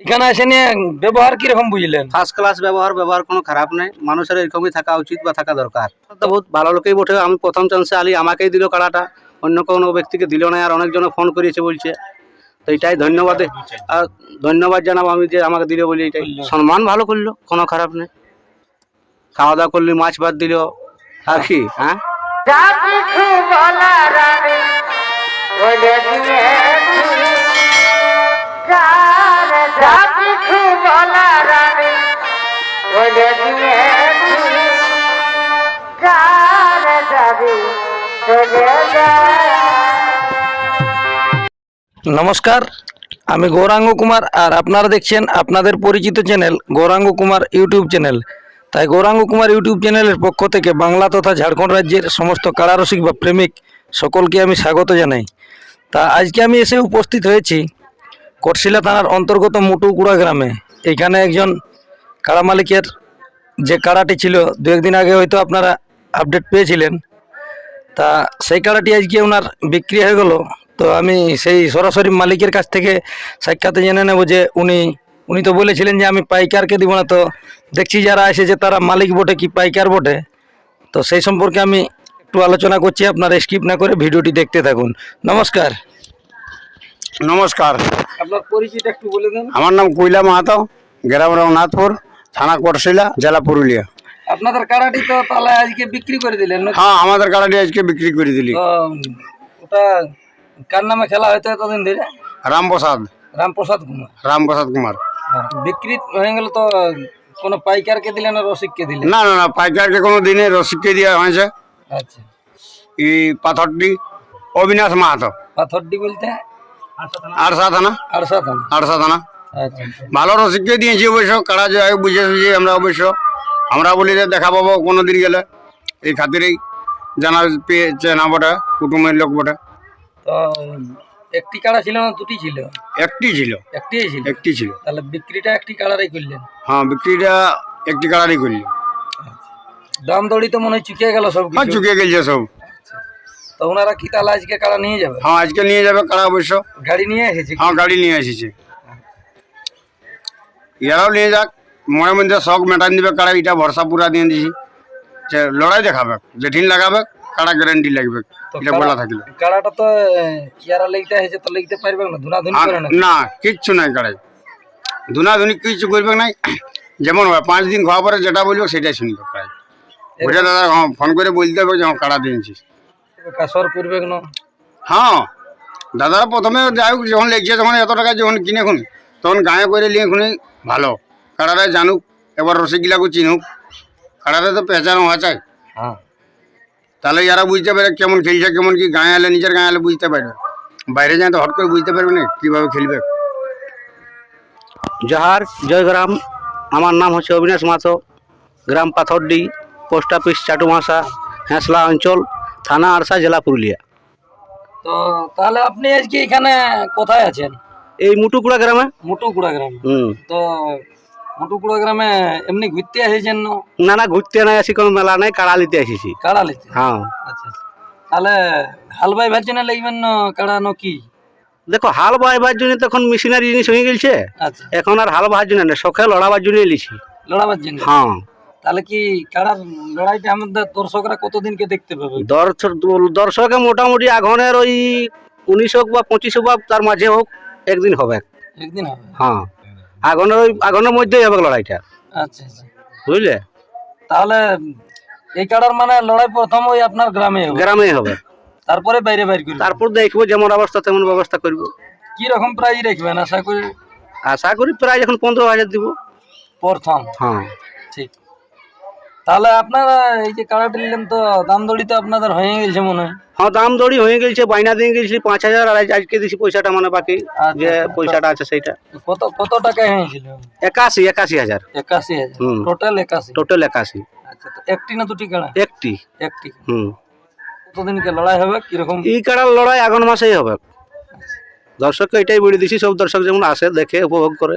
এখানে এসে নিয়ে ব্যবহার কীরকম বুঝলেন? ফার্স্ট ক্লাস ব্যবহার ব্যবহার কোনো খারাপ নেই। মানুষের এরকমই থাকা উচিত বা থাকা দরকার। তো বহুত ভালো লোকেই বটে। আমি প্রথম চান্সে আলি আমাকেই দিল কাড়াটা। অন্য কোনো ব্যক্তিকে দিল না আর অনেকজন ফোন করেছে বলছে। তো এটাই ধন্যবাদ। আর ধন্যবাদ জানাব আমি যে আমাকে দিল বলে এটাই। সম্মান ভালো করল কোনো খারাপ নেই। খাওয়া দাওয়া করলি মাছ ভাত দিল। আর কি হ্যাঁ? নমস্কার, আমি গৌরাঙ্গ কুমার আর আপনারা দেখছেন আপনাদের পরিচিত channel Gouranga Kumar YouTube channel. তাই গৌরাঙ্গ কুমার ইউটিউব চ্যানেলের পক্ষ থেকে বাংলা তথা ঝাড়খণ্ড রাজ্যের সমস্ত কারারসিক বা প্রেমিক সকলকে আমি স্বাগত জানাই। তা আজকে আমি এসে উপস্থিত হয়েছি কটশিলা থানার অন্তর্গত মুটুকুড়া গ্রামে। এখানে একজন কাড়া মালিকের যে কাড়াটি ছিল দু একদিন আগে হয়তো আপনারা আপডেট পেয়েছিলেন। তা সেই কাড়াটি আজকে ওনার বিক্রি হয়ে গেল। তো আমি সেই সরাসরি মালিকের কাছ থেকে সাক্ষাতে জেনে নেব যে উনি উনি তো বলেছিলেন যে আমি পাইকারকে দিব না। তো দেখছি যারা এসেছে তারা মালিক বটে কি পাইকার বটে। তো সেই সম্পর্কে আমি একটু আলোচনা করছি, আপনারা স্কিপ না করে ভিডিওটি দেখতে থাকুন। নমস্কার। নমস্কার। আপনার পরিচিত একটু বলে দেন। আমার নাম কৈলা মাহাতো গ্রাম রঘুনাথপুর থানা কোটশিলা জেলা পুরুলিয়া। আপনাদের কাড়াটি তো তাহলে আজকে বিক্রি করে দিলেন? হ্যাঁ আমাদের কাড়াটি আজকে বিক্রি করে দিলি। ওটা কার নামে খেলা হয়তো এতদিন ধরে? রামপ্রসাদ। রামপ্রসাদ কুমার। রামপ্রসাদ কুমার। বিক্রি হয়ে গেল তো কোনো পাইকারকে দিলেন না রসিককে দিলেন? না না না পাইকারকে কোনো দিনে রসিককে দেওয়া হয়েছে। আচ্ছা। এই পাথরটি অবিনাশ মাহাতো। পাথরটি বলতে? আরসা থানা আরসা থানা আরসা থানা আচ্ছা। ভালো রসিককে দিয়েছি অবশ্য কারা যায় বুঝে সুঝে আমরা অবশ্য। আমরা বলি যে দেখা পাবো কোনো দিন গেলে। এই খাতিরেই জানা পেয়েছে না বটে কুটুমের লোক বটে তো একটি কাড়া ছিল না দুটি ছিল? একটি ছিল। একটি ছিল? একটি ছিল। তাহলে বিক্রিটা একটি কাড়ারই করলেন? হ্যাঁ বিক্রিটা একটি কালারই করলি দাম দড়ি তো মনে হয় চুকিয়ে গেল সব হ্যাঁ কিছু চুকে গেছে সব। তো ওনারা কি তাহলে আজকে কাড়া নিয়ে যাবে? হ্যাঁ আজকে নিয়ে যাবে কারা অবশ্য? গাড়ি নিয়ে এসেছে হ্যাঁ গাড়ি নিয়ে এসেছে। এরাও নিয়ে যাক মনে মধ্যে শখ মেটান দিবে কারা এটা ভরসা পুরা দিয়ে দিছি। যে লড়াই দেখাবে যেঠিন লাগাবে কারা গ্যারান্টি লাগবে এটা বলা থাকলে। কাড়াটা তো ইয়ারা লিখতে এসেছে তো লিখতে পারবে না ধুনাধুনি করে না না কিচ্ছু নাই কারাই। ধুনাধুনি কিছু করবে নাই। যেমন হয় পাঁচ দিন খাওয়া পরে যেটা বলবে সেটাই শুনবে কারাই। ওইটা দাদা হ্যাঁ ফোন করে বলতে হবে যে হ্যাঁ কারা দিয়েছিস। কাসর করবে না? হ্যাঁ। দাদারা প্রথমে যাই হোক যখন লেগছে তখন এত টাকা যখন কিনে খুন তখন গায়ে করে নিয়ে খুনি ভালো। কাড়ারা জানুক এবার রসিকগুলাকে চিনুক। কাড়ারা তো পেঁচানো হওয়া চাই। হ্যাঁ। তাহলে যারা বুঝতে পারে কেমন খেলছে কেমন কি গায়ে এলে নিজের গায়ে এলে বুঝতে পারবে বাইরে যায় তো হট করে বুঝতে পারবে না কীভাবে খেলবে? জহার জয়গ্রাম আমার নাম হচ্ছে অবিনাশ মাথো। গ্রাম পাথরডি পোস্ট অফিস চাটুমাসা হেঁসলা অঞ্চল। থানা আরসা জেলা পুরুলিয়া। তো তাহলে আপনি আজকে এখানে কোথায় আছেন? এই মুটুকুড়া গ্রামে। মুটুকুড়া গ্রামে। হুম। তো মুটুকুড়া গ্রামে এমনি ঘুরতে এসেছেন না না না ঘুরতে নাই আসি কোনো মেলা নাই কাড়ালিতে এসেছি কাড়ালিতে? হ্যাঁ। আচ্ছা আচ্ছা। তাহলে হালবাই ভাজনে লাগবেন না কাড়ানো কি? দেখো হাল বাইবার জন্য তখন মেশিনারি জিনিস হয়ে গেছে আচ্ছা। এখন আর হাল বাহার জন্য না শখে লড়াবার জন্য লিছি লড়াবার জন্য? হ্যাঁ। তাহলে কি কাড়ার লড়াইটা আমাদের দর্শকরা কতদিনকে দেখতে পাবে? দর্শক দর্শকে মোটামুটি আঘনের ওই উনিশ হোক বা পঁচিশ হোক বা তার মাঝে হোক একদিন হবে। একদিন হবে? হ্যাঁ। আগুনের ওই আগুনের মধ্যেই হবে লড়াইটা। আচ্ছা আচ্ছা। বুঝলে? তাহলে এই কাড়ার মানে লড়াই প্রথম ওই আপনার গ্রামে গ্রামেই হবে। তারপরে বাইরে বাইরে করবে? তারপর দেখব যেমন অবস্থা তেমন ব্যবস্থা করব। কি রকম প্রাইজ রাখবেন? আশা করি আশা করি প্রায় এখন পনেরো হাজার দিব। প্রথম। হ্যাঁ। তাহলে আপনারা এই যে কাড়াটা নিলেন তো দাম দড়ি তো আপনাদের হয়ে গেছে মনে হয়। হ্যাঁ দাম দড়ি হয়ে গেছে বাইনা দিয়ে গেছি পাঁচ হাজার আর আজকে দিছি পয়সাটা মানে বাকি আচ্ছা, যে আচ্ছা। পয়সাটা আছে সেইটা। কত কত টাকায় হয়েছিল? একাশি একাশি হাজার। একাশি হাজার। টোটাল একাশি? টোটাল একাশি। আচ্ছা তো একটি না দুটি কাড়া? একটি। একটি। হুম। কতদিনকে লড়াই হবে? কীরকম? এই কাড়ার লড়াই আগুন মাসেই হবে। দর্শককে এটাই বলে দিছি সব দর্শক যেমন আসে দেখে উপভোগ করে।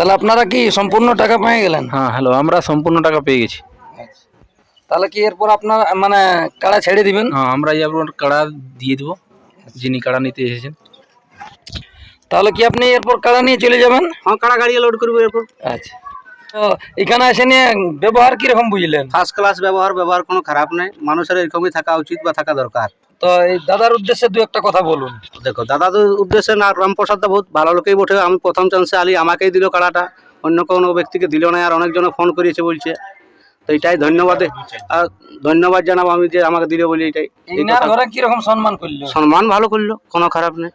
তাহলে আপনারা কি সম্পূর্ণ টাকা পেয়ে গেলেন? হ্যাঁ হ্যালো আমরা সম্পূর্ণ টাকা পেয়ে গেছি। তাহলে কি এরপর আপনার মানে কাড়া ছেড়ে দিবেন? হ্যাঁ আমরা এই আপনার কাড়া দিয়ে দেবো যিনি কাড়া নিতে এসেছেন। তাহলে কি আপনি এরপর কাড়া নিয়ে চলে যাবেন? হ্যাঁ কাড়া গাড়ি লোড করব এরপর। আচ্ছা। এখানে এসে নিয়ে ব্যবহার কীরকম বুঝলেন? ফার্স্ট ক্লাস ব্যবহার ব্যবহার কোনো খারাপ নাই মানুষের এরকমই থাকা উচিত বা থাকা দরকার। তো এই দাদার উদ্দেশ্যে দু একটা কথা বলুন। দেখো দাদা তো উদ্দেশ্যে না রামপ্রসাদ দা বহুত ভালো লোকেই বটে। আমি প্রথম চান্সে আলি আমাকেই দিল কাড়াটা। অন্য কোনো ব্যক্তিকে দিল না আর অনেকজন ফোন করিয়েছে বলছে। তো এটাই ধন্যবাদ। আর ধন্যবাদ জানাব আমি যে আমাকে দিল বলি এটাই। ইনার কীরকম সম্মান করল? সম্মান ভালো করল কোনো খারাপ নেই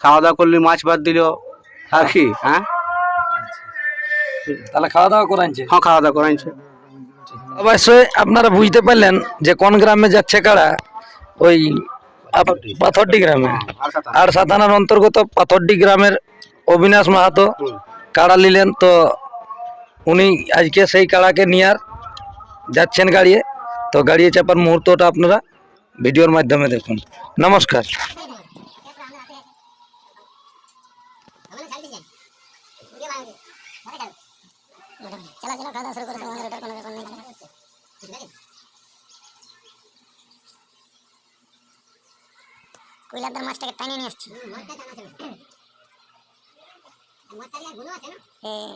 খাওয়া দাওয়া করলি মাছ ভাত দিল। আর কি হ্যাঁ? তাহলে খাওয়া দাওয়া করাইছে? হ্যাঁ খাওয়া দাওয়া করাইছে। অবশ্যই আপনারা বুঝতে পারলেন যে কোন গ্রামে যাচ্ছে কারা? ওই পাথরডি। গ্রামে। আর সাতানার অন্তর্গত পাথরডি গ্রামের অবিনাশ মাহাতো কাড়া নিলেন তো উনি আজকে সেই কাড়াকে নিয়ে আর যাচ্ছেন গাড়িয়ে। তো গাড়িয়ে চাপার মুহূর্তটা আপনারা ভিডিওর মাধ্যমে দেখুন। নমস্কার। চলো চলো খাওয়া শুরু করে তোমাদের ওটার কোনো ব্যাপার নেই কুইলাদার মাছটাকে টানিয়ে নিয়ে আসছি হ্যাঁ.